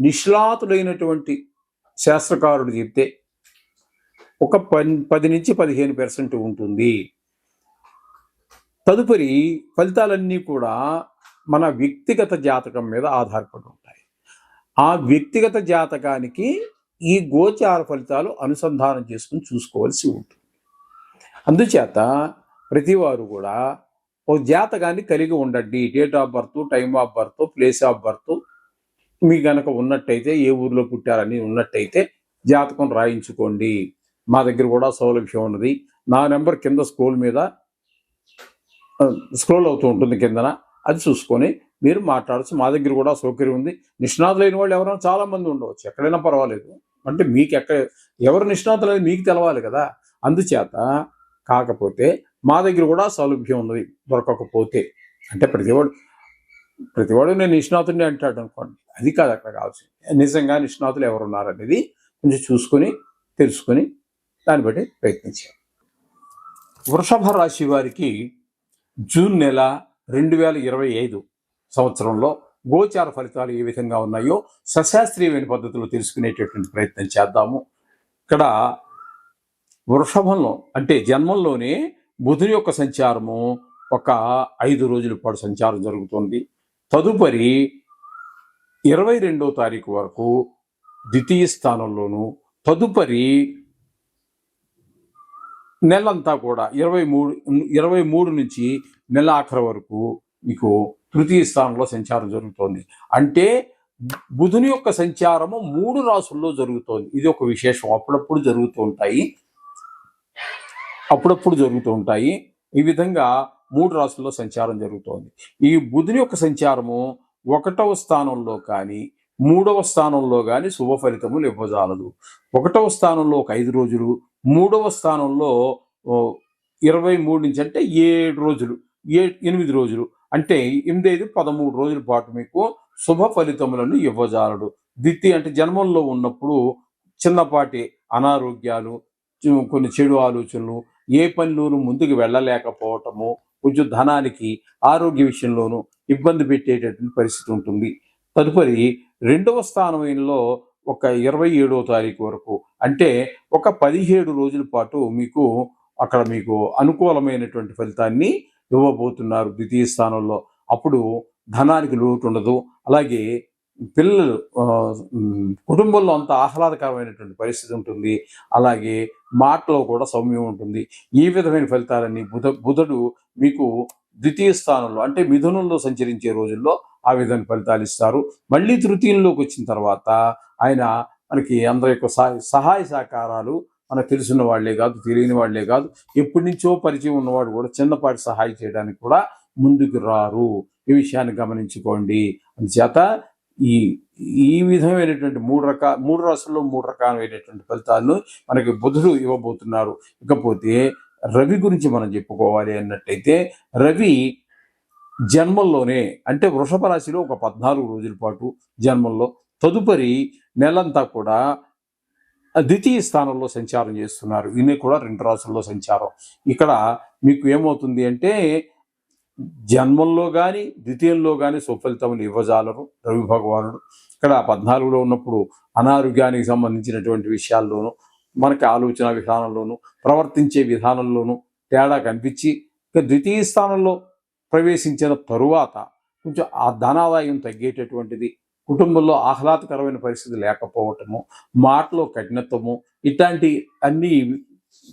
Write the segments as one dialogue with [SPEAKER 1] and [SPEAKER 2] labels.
[SPEAKER 1] నిష్ణాతుడైనటువంటి శాస్త్రకారుడు చెప్తే ఒక పన్ పది నుంచి పదిహేను పర్సెంట్ ఉంటుంది. తదుపరి ఫలితాలన్నీ కూడా మన వ్యక్తిగత జాతకం మీద ఆధారపడి ఉంటాయి. ఆ వ్యక్తిగత జాతకానికి ఈ గోచార ఫలితాలు అనుసంధానం చేసుకుని చూసుకోవాల్సి ఉంటుంది. అందుచేత ప్రతివారు కూడా ఓ జాతకాన్ని కలిగి ఉండండి. Date of birth time of birth place of birth మీ గనక ఉన్నట్టయితే ఏ ఊర్లో పుట్టారని ఉన్నట్టయితే జాతకం రాయించుకోండి. మా దగ్గర కూడా సౌలభ్యం ఉన్నది. నా నెంబర్ కింద స్క్రోల్ మీద స్క్రోల్ అవుతూ ఉంటుంది కిందన. అది చూసుకొని మీరు మాట్లాడచ్చు. మా దగ్గర కూడా సౌకర్యం ఉంది. నిష్ణాతులైన వాళ్ళు ఎవరైనా చాలా మంది ఉండవచ్చు. ఎక్కడైనా పర్వాలేదు. అంటే మీకు ఎక్కడ ఎవరు నిష్ణాతులు అనేది మీకు తెలవాలి కదా. అందుచేత కాకపోతే మా దగ్గర కూడా సౌలభ్యం ఉన్నది. దొరకకపోతే. అంటే ప్రతివాడు ప్రతివాడు నేను నిష్ణాతుడిని అంటాడు అనుకోండి. అది కాదు అక్కడ కావాల్సింది నిజంగా నిష్ణాతులు ఎవరు ఉన్నారనేది కొంచెం చూసుకొని తెలుసుకొని దాన్ని బట్టి ప్రయత్నించాం వృషభ రాశి వారికి జూన్ నెల రెండు వేల ఇరవై ఐదు సంవత్సరంలో గోచార ఫలితాలు ఏ విధంగా ఉన్నాయో సశాస్త్రీయమైన పద్ధతిలో తెలుసుకునేటటువంటి ప్రయత్నం చేద్దాము. ఇక్కడ వృషభంలో అంటే జన్మంలోనే బుధుని యొక్క సంచారము ఒక ఐదు రోజుల పాటు సంచారం జరుగుతుంది. తదుపరి ఇరవై రెండో తారీఖు వరకు ద్వితీయ స్థానంలోను తదుపరి నెలంతా కూడా ఇరవై మూడు ఇరవై మూడు నుంచి నెల ఆఖరి వరకు మీకు తృతీయ స్థానంలో సంచారం జరుగుతోంది. అంటే బుధుని యొక్క సంచారము మూడు రాసుల్లో జరుగుతోంది. ఇది ఒక విశేషం. అప్పుడప్పుడు జరుగుతూ ఉంటాయి. అప్పుడప్పుడు జరుగుతూ ఉంటాయి. ఈ విధంగా మూడు రాసుల్లో సంచారం జరుగుతోంది. ఈ బుధుని యొక్క సంచారము ఒకటవ స్థానంలో కానీ మూడవ స్థానంలో కానీ శుభ ఫలితములు ఇవ్వజాలదు. ఒకటవ స్థానంలో ఒక ఐదు రోజులు మూడవ స్థానంలో ఇరవై మూడు నుంచి అంటే ఏడు రోజులు ఏ ఎనిమిది రోజులు అంటే ఎనిమిది ఐదు పదమూడు రోజుల పాటు మీకు శుభ ఫలితములను ఇవ్వజాలడు. దిత్తి అంటే జన్మంలో ఉన్నప్పుడు చిన్నపాటి అనారోగ్యాలు కొన్ని చెడు ఆలోచనలు ఏ పనిలోనూ ముందుకు వెళ్ళలేకపోవటము కొంచెం ధనానికి ఆరోగ్య విషయంలోనూ ఇబ్బంది పెట్టేటటువంటి పరిస్థితి ఉంటుంది. తదుపరి రెండవ స్థానంలో ఒక ఇరవై ఏడవ తారీఖు వరకు అంటే ఒక పదిహేడు రోజుల పాటు మీకు అక్కడ మీకు అనుకూలమైనటువంటి ఫలితాన్ని ఇవ్వబోతున్నారు. ద్వితీయ స్థానంలో అప్పుడు ధనానికి లోటు ఉండదు. అలాగే పిల్లలు కుటుంబంలో అంత ఆహ్లాదకరమైనటువంటి పరిస్థితి ఉంటుంది. అలాగే మాటలో కూడా సౌమ్యం ఉంటుంది. ఈ విధమైన ఫలితాలన్నీ బుధ బుధుడు మీకు ద్వితీయ స్థానంలో అంటే మిథునంలో సంచరించే రోజుల్లో ఆ విధమైన ఫలితాలు ఇస్తారు. మళ్ళీ తృతీయంలోకి వచ్చిన తర్వాత ఆయన మనకి అందరి యొక్క సహాయ సహాయ సహకారాలు మనకు తెలిసిన వాళ్ళే కాదు తెలియని వాళ్ళే కాదు. ఎప్పటి నుంచో పరిచయం ఉన్నవాడు కూడా చిన్నపాటి సహాయం చేయడానికి కూడా ముందుకు రారు. ఈ విషయాన్ని గమనించుకోండి. అందుచేత ఈ ఈ విధమైనటువంటి మూడు రకాల మూడు రాసుల్లో మూడు రకాలైనటువంటి ఫలితాలను మనకి బుధుడు ఇవ్వబోతున్నారు. ఇకపోతే రవి గురించి మనం చెప్పుకోవాలి అన్నట్టయితే రవి జన్మంలోనే అంటే వృషభ రాశిలో ఒక పద్నాలుగు రోజుల పాటు జన్మంలో తదుపరి నెలంతా కూడా ద్వితీయ స్థానంలో సంచారం చేస్తున్నారు. ఈయన కూడా రెండు రాసుల్లో సంచారం. ఇక్కడ మీకు ఏమవుతుంది అంటే జన్మంలో కానీ ద్వితీయంలో కానీ సుఫలితములు ఇవ్వజాలరు రవి భగవానుడు. ఇక్కడ పద్నాలుగులో ఉన్నప్పుడు అనారోగ్యానికి సంబంధించినటువంటి విషయాల్లోనూ మనకి ఆలోచన విధానంలోనూ ప్రవర్తించే విధానంలోనూ తేడా కనిపించి ఇక ద్వితీయ స్థానంలో ప్రవేశించిన తరువాత కొంచెం ఆ ధనాదాయం తగ్గేటటువంటిది కుటుంబంలో ఆహ్లాదకరమైన పరిస్థితి లేకపోవటము మాటలో కఠినత్వము ఇట్లాంటి అన్ని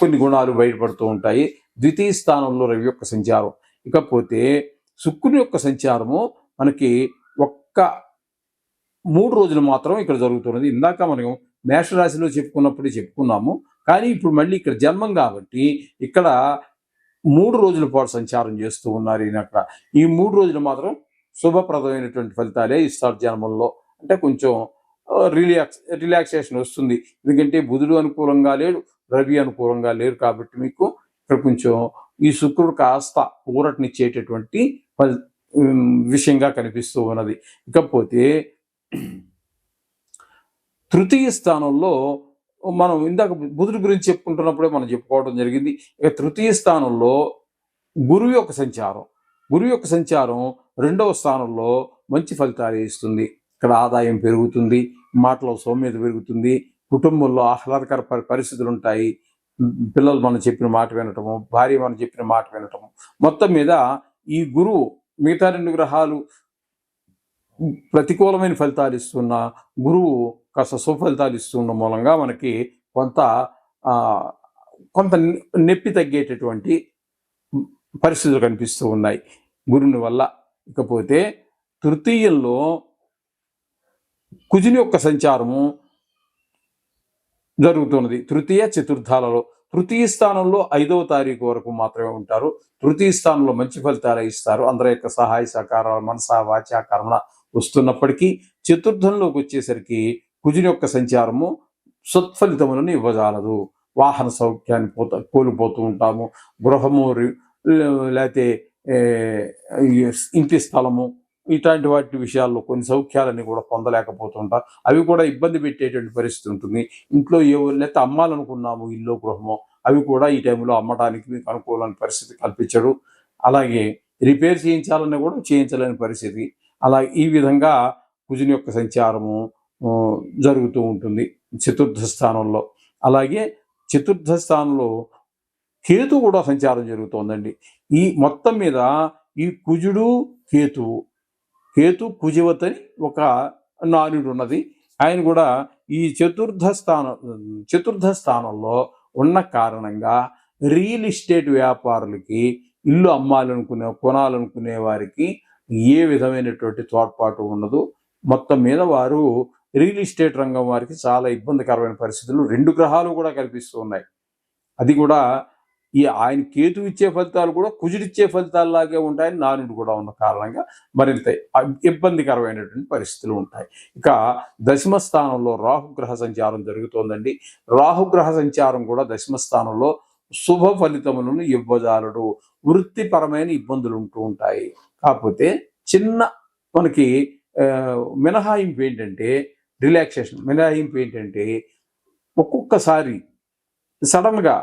[SPEAKER 1] కొన్ని గుణాలు బయటపడుతూ ఉంటాయి. ద్వితీయ స్థానంలో రవి యొక్క సంచారం ఇకపోతే శుక్రుని యొక్క సంచారము మనకి ఒక్క మూడు రోజులు మాత్రం ఇక్కడ జరుగుతున్నది. ఇందాక మనం మేషరాశిలో చెప్పుకున్నప్పుడు చెప్పుకున్నాము. కానీ ఇప్పుడు మళ్ళీ ఇక్కడ జన్మం కాబట్టి ఇక్కడ మూడు రోజుల పాటు సంచారం చేస్తూ ఉన్నారు ఈయన అక్కడ. ఈ మూడు రోజులు మాత్రం శుభప్రదమైనటువంటి ఫలితాలే ఇస్తారు జన్మంలో. అంటే కొంచెం రిలాక్స్ రిలాక్సేషన్ వస్తుంది. ఎందుకంటే బుధుడు అనుకూలంగా లేడు రవి అనుకూలంగా లేరు కాబట్టి మీకు ఇక్కడ కొంచెం ఈ శుక్రుడు కాస్త ఊరటనిచ్చేటటువంటి విషయంగా కనిపిస్తూ ఉన్నది. ఇకపోతే తృతీయ స్థానంలో మనం ఇందాక బుధుడి గురించి చెప్పుకుంటున్నప్పుడే మనం చెప్పుకోవడం జరిగింది. ఇక తృతీయ స్థానంలో గురువు యొక్క సంచారం. గురువు యొక్క సంచారం రెండవ స్థానంలో మంచి ఫలితాలు ఇస్తుంది. ఇక్కడ ఆదాయం పెరుగుతుంది మాటలో సౌమ్యత పెరుగుతుంది కుటుంబంలో ఆహ్లాదకర పరి- పరిస్థితులు ఉంటాయి పిల్లలు మనం చెప్పిన మాట వినటము భార్య మనం చెప్పిన మాట వినటము మొత్తం మీద ఈ గురువు మిగతా రెండు గ్రహాలు ప్రతికూలమైన ఫలితాలు ఇస్తున్న గురువు కాస్త సుఫలితాలు ఇస్తున్న మూలంగా మనకి కొంత కొంత నొప్పి తగ్గేటటువంటి పరిస్థితులు కనిపిస్తూ ఉన్నాయి. గురుని వల్ల ఇకపోతే తృతీయంలో కుజుని యొక్క సంచారము జరుగుతున్నది. తృతీయ చతుర్థాలలో తృతీయ స్థానంలో ఐదవ తారీఖు వరకు మాత్రమే ఉంటారు. తృతీయ స్థానంలో మంచి ఫలితాలు ఇస్తారు. అందరి యొక్క సహాయ సహకారాలు మనస వాచ కర్మ వస్తున్నప్పటికీ చతుర్థంలోకి వచ్చేసరికి కుజుని యొక్క సంచారము సత్ఫలితములను ఇవ్వజాలదు. వాహన సౌఖ్యాన్ని పోత కోల్పోతూ ఉంటాము. గృహము లేకపోతే ఇంటి స్థలము ఇట్లాంటి వాటి విషయాల్లో కొన్ని సౌఖ్యాలని కూడా పొందలేకపోతుంటారు. అవి కూడా ఇబ్బంది పెట్టేటువంటి పరిస్థితి ఉంటుంది. ఇంట్లో ఏ లేకపోతే అమ్మాలనుకున్నాము ఇల్లు గృహము అవి కూడా ఈ టైంలో అమ్మడానికి మీకు అనుకూలమైన పరిస్థితి కల్పించడు. అలాగే రిపేర్ చేయించాలన్నా కూడా చేయించలేని పరిస్థితి. అలా ఈ విధంగా కుజుని యొక్క సంచారము జరుగుతూ ఉంటుంది చతుర్థ స్థానంలో. అలాగే చతుర్థ స్థానంలో కేతు కూడా సంచారం జరుగుతోందండి. ఈ మొత్తం మీద ఈ కుజుడు కేతువు కేతు కుజవత్ అని ఒక నానుడు ఉన్నది ఆయన కూడా ఈ చతుర్థ స్థానం చతుర్థ స్థానంలో ఉన్న కారణంగా రియల్ ఎస్టేట్ వ్యాపారులకి ఇల్లు అమ్మాలనుకునే కొనాలనుకునే వారికి ఏ విధమైనటువంటి తోడ్పాటు ఉండదు. మొత్తం మీద వారు రియల్ ఎస్టేట్ రంగం వారికి చాలా ఇబ్బందికరమైన పరిస్థితులు. రెండు గ్రహాలు కూడా కనిపిస్తూ ఉన్నాయి. అది కూడా ఈ ఆయన కేతు ఇచ్చే ఫలితాలు కూడా కుజుడిచ్చే ఫలితాల్లాగే ఉంటాయని నానుడు కూడా ఉన్న కారణంగా మరింత ఇబ్బందికరమైనటువంటి పరిస్థితులు ఉంటాయి. ఇక దశమ స్థానంలో రాహుగ్రహ సంచారం జరుగుతోందండి. రాహుగ్రహ సంచారం కూడా దశమ స్థానంలో శుభ ఫలితములను ఇవ్వజాలడు. వృత్తిపరమైన ఇబ్బందులు ఉంటూ ఉంటాయి. కాకపోతే చిన్న మనకి మినహాయింపు ఏంటంటే రిలాక్సేషన్ మినహాయింపు ఏంటంటే ఒక్కొక్కసారి సడన్గా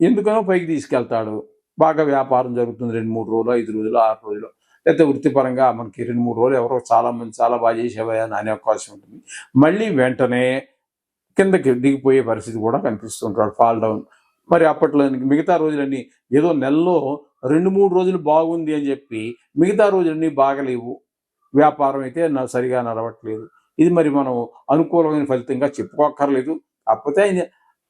[SPEAKER 1] ఎందుకనో పైకి తీసుకెళ్తాడు. బాగా వ్యాపారం జరుగుతుంది. రెండు మూడు రోజులు ఐదు రోజులు ఆరు రోజులు. లేకపోతే వృత్తిపరంగా మనకి రెండు మూడు రోజులు ఎవరో చాలా మంది చాలా బాగా చేసేవా అని అనే అవకాశం ఉంటుంది. మళ్ళీ వెంటనే కిందకి దిగిపోయే పరిస్థితి కూడా కనిపిస్తుంటాడు. ఫాల్ డౌన్ మరి అప్పట్లో మిగతా రోజులన్నీ ఏదో నెలలో రెండు మూడు రోజులు బాగుంది అని చెప్పి మిగతా రోజులన్నీ బాగలేవు. వ్యాపారం అయితే సరిగా నడవట్లేదు. ఇది మరి మనం అనుకూలమైన ఫలితంగా చెప్పుకోక్కర్లేదు. కాకపోతే ఆయన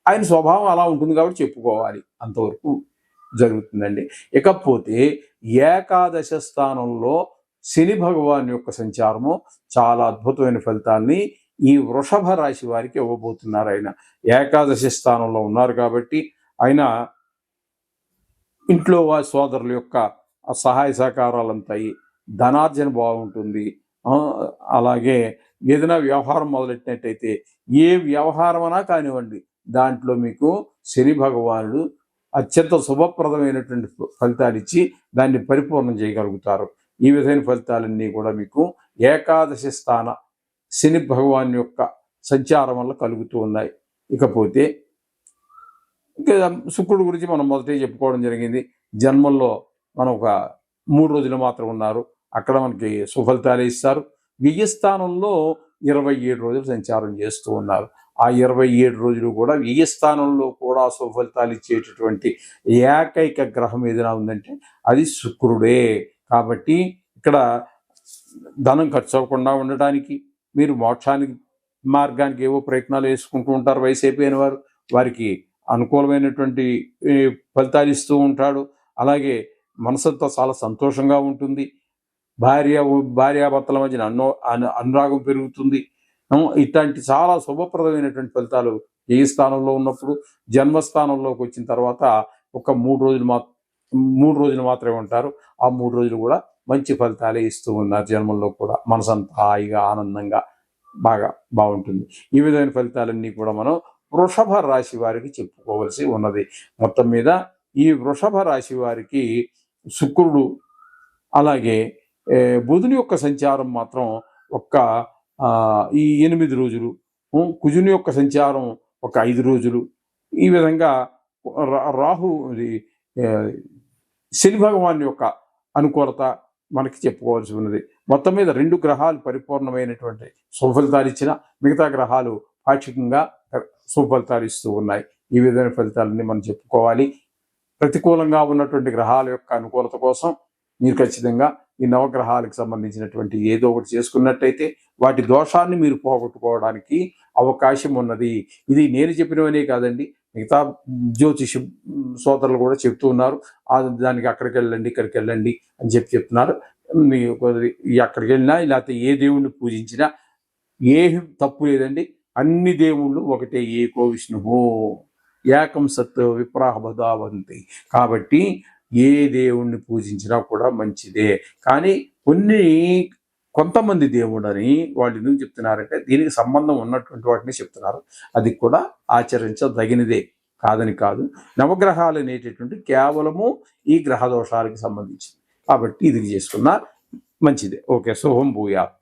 [SPEAKER 1] ఆయన స్వభావం అలా ఉంటుంది కాబట్టి చెప్పుకోవాలి. అంతవరకు జరుగుతుందండి. ఇకపోతే ఏకాదశ స్థానంలో శని భగవాన్ యొక్క సంచారము చాలా అద్భుతమైన ఫలితాల్ని ఈ వృషభ రాశి వారికి ఇవ్వబోతున్నారు ఆయన. ఏకాదశి స్థానంలో ఉన్నారు కాబట్టి ఆయన ఇంట్లో వారి సోదరుల యొక్క సహాయ సహకారాలు అంతాయి. ధనార్జన బాగుంటుంది. అలాగే ఏదైనా వ్యవహారం మొదలెట్టినట్టయితే ఏ వ్యవహారమైనా కానివ్వండి దాంట్లో మీకు శని భగవానుడు అత్యంత శుభప్రదమైనటువంటి ఫలితాలు ఇచ్చి దాన్ని పరిపూర్ణం చేయగలుగుతారు. ఈ విధమైన ఫలితాలన్నీ కూడా మీకు ఏకాదశి స్థాన శని భగవాన్ యొక్క సంచారం వల్ల కలుగుతూ ఉన్నాయి. ఇకపోతే ఇంకా శుక్రుడు గురించి మనం మొదటే చెప్పుకోవడం జరిగింది. జన్మల్లో మనం ఒక మూడు రోజులు మాత్రం ఉన్నారు. అక్కడ మనకి సుఫలితాలు ఇస్తారు. వ్యయ స్థానంలో ఇరవై ఏడు రోజులు సంచారం చేస్తూ ఉన్నారు. ఆ ఇరవై ఏడు రోజులు కూడా వ్యయ స్థానంలో కూడా సుఫలితాలు ఇచ్చేటటువంటి ఏకైక గ్రహం ఏదైనా ఉందంటే అది శుక్రుడే. కాబట్టి ఇక్కడ ధనం ఖర్చు అవ్వకుండా ఉండటానికి మీరు మోక్షానికి మార్గానికి ఏవో ప్రయత్నాలు వేసుకుంటూ ఉంటారు. వయసు అయిపోయిన వారు వారికి అనుకూలమైనటువంటి ఫలితాలు ఇస్తూ ఉంటాడు. అలాగే మనసంతా చాలా సంతోషంగా ఉంటుంది. భార్య భార్యాభర్తల మధ్యన అన్నో అను- అనురాగం పెరుగుతుంది. ఇట్లాంటి చాలా శుభప్రదమైనటువంటి ఫలితాలు ఏ స్థానంలో ఉన్నప్పుడు జన్మస్థానంలోకి వచ్చిన తర్వాత ఒక మూడు రోజులు మా మూడు రోజులు మాత్రమే ఉంటారు. ఆ మూడు రోజులు కూడా మంచి ఫలితాలే ఇస్తూ ఉన్నారు జన్మల్లో కూడా. మనసంతా హాయిగా ఆనందంగా బాగా బాగుంటుంది. ఈ విధమైన ఫలితాలన్నీ కూడా మనం వృషభ రాశి వారికి చెప్పుకోవలసి ఉన్నది. మొత్తం మీద ఈ వృషభ రాశి వారికి శుక్రుడు అలాగే బుధుని యొక్క సంచారం మాత్రం ఒక్క ఈ ఎనిమిది రోజులు కుజుని యొక్క సంచారం ఒక ఐదు రోజులు. ఈ విధంగా రా- రాహు శని భగవాన్ యొక్క అనుకూలత మనకి చెప్పుకోవాల్సి ఉన్నది. మొత్తం మీద రెండు గ్రహాలు పరిపూర్ణమైనటువంటి సుఫలితాలు ఇచ్చిన మిగతా గ్రహాలు పాక్షికంగా సుఫలితాలు ఇస్తూ ఉన్నాయి. ఈ విధమైన ఫలితాలన్నీ మనం చెప్పుకోవాలి. ప్రతికూలంగా ఉన్నటువంటి గ్రహాల యొక్క అనుకూలత కోసం మీరు ఖచ్చితంగా ఈ నవగ్రహాలకు సంబంధించినటువంటి ఏదో ఒకటి చేసుకున్నట్టయితే వాటి దోషాన్ని మీరు పోగొట్టుకోవడానికి అవకాశం ఉన్నది. ఇది నేను చెప్పినవనే కాదండి. మిగతా జ్యోతిష సోదరులు కూడా చెప్తూ ఉన్నారు. దానికి అక్కడికి వెళ్ళండి ఇక్కడికి వెళ్ళండి అని చెప్పి చెప్తున్నారు. మీ ఈ వెళ్ళినా లేకపోతే ఏ దేవుణ్ణి పూజించినా ఏ తప్పు లేదండి. అన్ని దేవుళ్ళు ఒకటే ఏకో విష్ణువు. ఏకం సత్ విప్రాహబదావంతి కాబట్టి ఏ దేవుణ్ణి పూజించినా కూడా మంచిదే. కానీ కొన్ని కొంతమంది దేవుడని వాళ్ళు ఎందుకు చెప్తున్నారంటే దీనికి సంబంధం ఉన్నటువంటి వాటిని చెప్తున్నారు. అది కూడా ఆచరించదగినదే. కాదని కాదు. నవగ్రహాలు అనేటటువంటి కేవలము ఈ గ్రహ దోషాలకు సంబంధించింది. కాబట్టి ఇది చేసుకున్నా మంచిదే. ఓకే. శుభం భూయాత్.